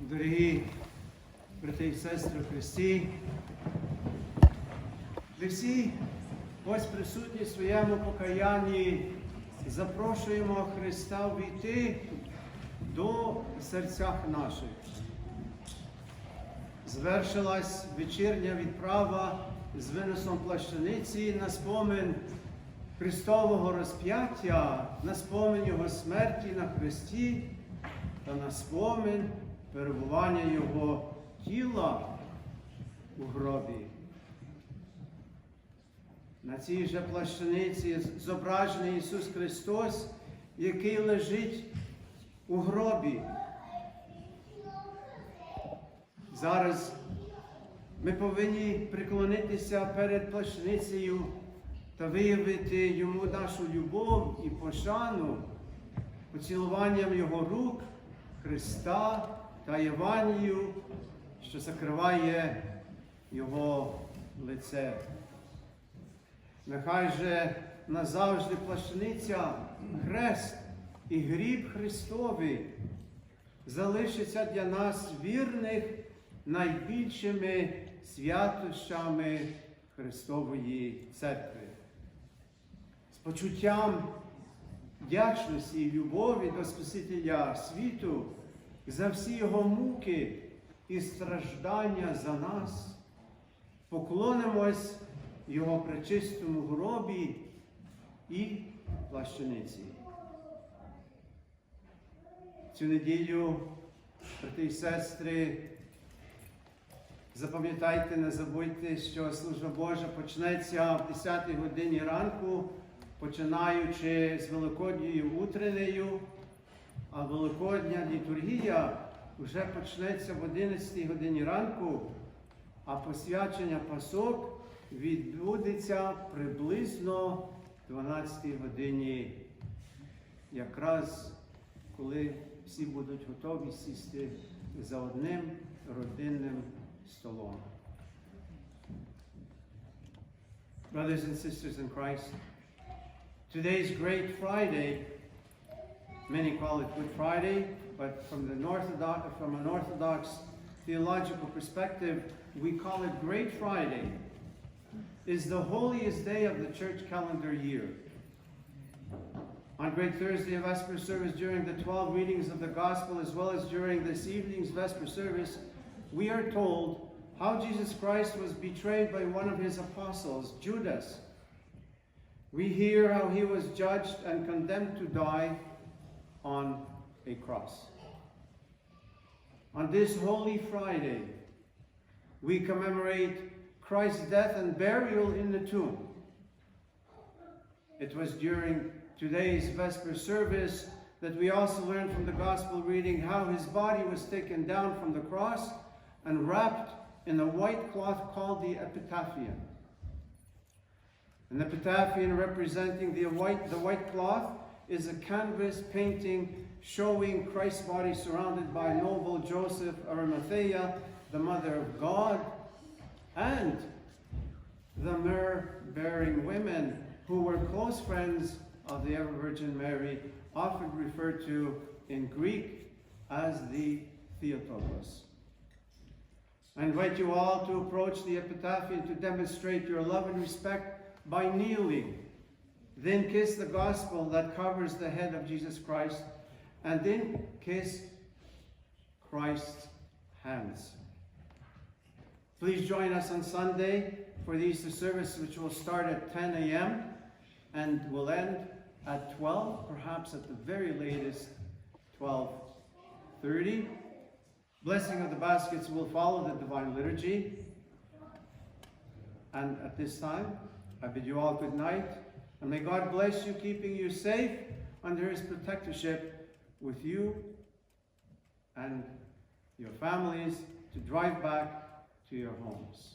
Дорогі брати і сестри в Христі, ви всі ось присутні в своєму покаянні, запрошуємо Христа війти до серцях наших. Звершилась вечірня відправа з виносом плащаниці на спомин Христового розп'яття, на спомин Його смерті на Христі та на спомин перебування Його тіла у гробі. На цій же плащаниці зображений Ісус Христос, який лежить у гробі. Зараз ми повинні приклонитися перед плащаницею та виявити йому нашу любов і пошану поцілуванням Його рук, Христа та Євангелію, що закриває Його лице. Нехай же назавжди плащаниця, хрест і гріб Христовий залишиться для нас вірних найбільшими святощами Христової Церкви. З почуттям вдячності і любові до Спасителя світу за всі його муки і страждання за нас, поклонимось Його пречистому гробі і плащаниці. Цю неділю, брати і сестри, запам'ятайте, не забудьте, що служба Божа почнеться в 10 годині ранку, починаючи з Великодньою утренею, а Великодня літургія вже почнеться в 11 годині ранку, а посвячення пасок відбудеться приблизно в 12 годині, якраз коли всі будуть готові сісти за одним родинним столом. Brothers and sisters in Christ, today's Great Friday, many call it Good Friday, but from the Orthodox, from an Orthodox theological perspective, we call it Great Friday, is the holiest day of the church calendar year. On Great Thursday, a Vesper service during the 12 readings of the Gospel, as well as during this evening's Vesper service, we are told how Jesus Christ was betrayed by one of his apostles, Judas. We hear how he was judged and condemned to die on a cross. On this Holy Friday, we commemorate Christ's death and burial in the tomb. It was during today's Vesper service that we also learned from the Gospel reading how his body was taken down from the cross and wrapped in a white cloth called the epitaphion. An epitaphion representing the white, the white cloth is a canvas painting showing Christ's body surrounded by noble Joseph Arimathea, the mother of God, and the myrrh-bearing women who were close friends of the ever Virgin Mary, often referred to in Greek as the Theotokos. I invite you all to approach the epitaphion to demonstrate your love and respect by kneeling. Then kiss the gospel that covers the head of Jesus Christ, and then kiss Christ's hands. Please join us on Sunday for the Easter service, which will start at 10 a.m. and will end at 12, perhaps at the very latest 12:30. Blessing of the baskets will follow the divine liturgy. And at this time, I bid you all good night, and may God bless you, keeping you safe under His protectorship, with you and your families to drive back to your homes.